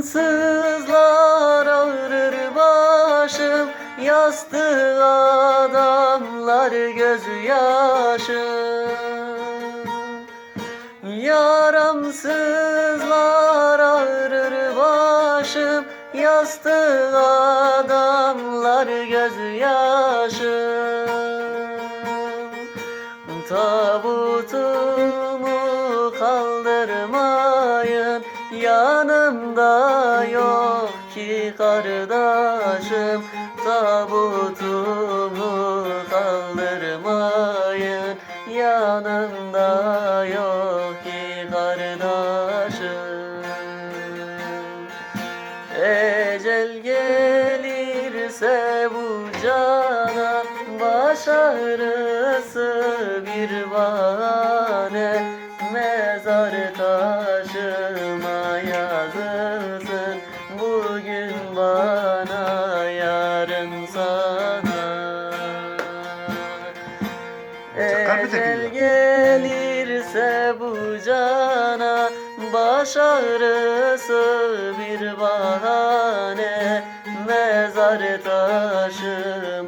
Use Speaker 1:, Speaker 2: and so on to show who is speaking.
Speaker 1: Yaramsızlar ağrır başım Yastığa damlar gözyaşım Yaramsızlar ağrır başım Yastığa damlar gözyaşım Tabutumu kaldırmayın Yanımda yok ki kardeşim. Tabutumu kaldırmayın. Yanımda yok ki kardeşim. Ecel gelirse bu cana Baş ağrısı bir bahane yazılsın Bugün bana yarın sana. Ecel gelirse bu cana Baş ağrısı bir bahane. Mezar taşı